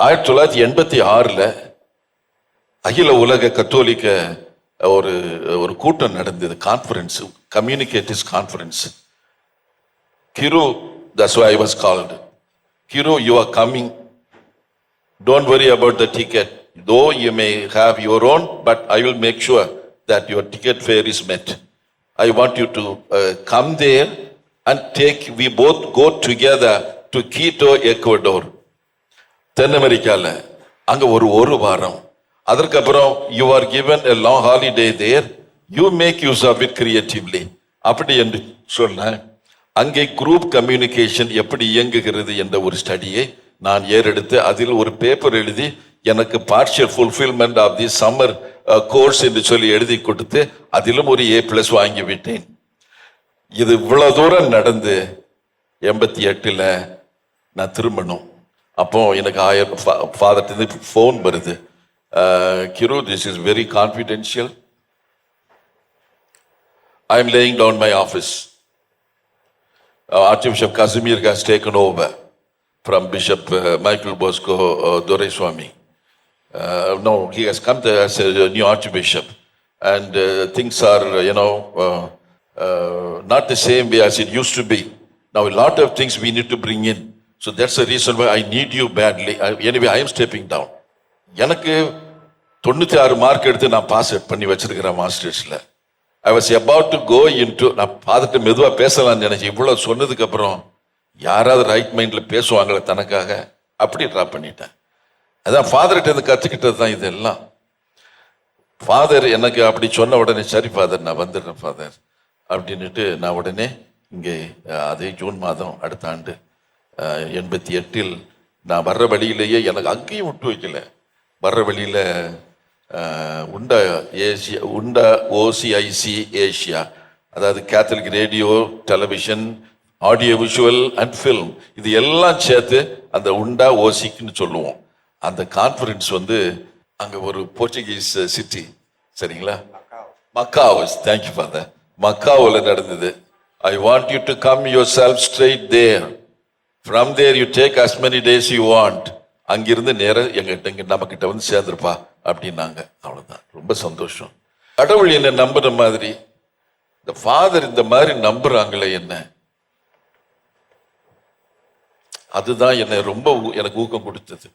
ஆயிரத்தி தொள்ளாயிரத்தி எண்பத்தி ஆறில் அகில உலக கத்தோலிக்க ஒரு ஒரு கூட்டம் நடந்தது conference communicatives conference Kiru thus I was called Kiru you are coming don't worry about the ticket though you may have your own but I will make sure that your ticket fare is met I want you to come there and take we both go together to Quito Ecuador தென் அமெரிக்காவில் அங்கே ஒரு ஒரு வாரம். அதற்கப்புறம் you are given a long holiday there you make use of it creatively அப்படி என்று சொன்ன அங்கே குரூப் கம்யூனிகேஷன் எப்படி இயங்குகிறது என்ற ஒரு ஸ்டடியை நான் ஏறெடுத்து அதில் ஒரு பேப்பர் எழுதி எனக்கு partial fulfilment of the summer course என்று சொல்லி எழுதி கொடுத்து அதிலும் ஒரு ஏ பிளஸ் வாங்கி விட்டேன். இது இவ்வளோ தூரம் நடந்து எண்பத்தி எட்டில் நான் திரும்பணும். அப்போது எனக்கு ஆயர் ஃபாதர்ட்டு ஃபோன் வருது Kiru this is very confidential I am laying down my office archbishop Casimir has taken over from bishop Michael Bosco Duraisamy no he has come as new archbishop and things are you know not the same way as it used to be now lot of things we need to bring in so that's a reason why I need you badly anyway I am stepping down எனக்கு தொண்ணூற்றி ஆறு mark எடுத்து நான் pass பண்ணி வச்சிருக்கிறேன் மாஸ்டர்ஸில் I was about to go in to நான் பார்த்துட்டு மெதுவாக பேசலாம்னு நினைச்சேன் இவ்வளோ சொன்னதுக்கப்புறம் யாராவது ரைட் மைண்டில் பேசுவாங்களே தனக்காக? அப்படி ட்ராப் பண்ணிட்டேன். அதான் ஃபாதர்கிட்ட இருந்து கற்றுக்கிட்டது தான் இதெல்லாம். ஃபாதர் எனக்கு அப்படி சொன்ன உடனே சரி ஃபாதர் நான் வந்துடுறேன் ஃபாதர் அப்படின்னுட்டு நான் உடனே இங்கே அதே ஜூன் மாதம் அடுத்த ஆண்டு எண்பத்தி எட்டில் நான் வர்ற வழியிலேயே எனக்கு அங்கேயும் விட்டு வைக்கல. வர்ற வழியில் உண்டா ஏசியா உண்டா ஓசிஐசி ஏஷியா அதாவது Catholic radio television audio visual and film. இது எல்லாம் சேர்த்து அந்த உண்டா ஓசிக்குன்னு சொல்லுவோம். அந்த கான்ஃபரன்ஸ் வந்து அங்கே ஒரு போர்ச்சுகீஸ் சிட்டி. சரிங்களா? மக்காவஸ் தேங்க்யூ ஃபாதர் மக்காவில் நடந்தது. I want you to come yourself straight there from there you take as many days you want அங்கிருந்து நேரா எங்கிட்ட இங்கே நம்ம கிட்ட வந்து சேர்ந்துருப்பா அப்படின்னாங்க. அவ்வளவுதான். ரொம்ப சந்தோஷம். கடவுள் என்ன நம்புற மாதிரி இந்த ஃபாதர் இந்த மாதிரி நம்புறாங்களே என்ன? அதுதான் என்னை ரொம்ப ஊ- எனக்கு ஊக்கம் கொடுத்தது.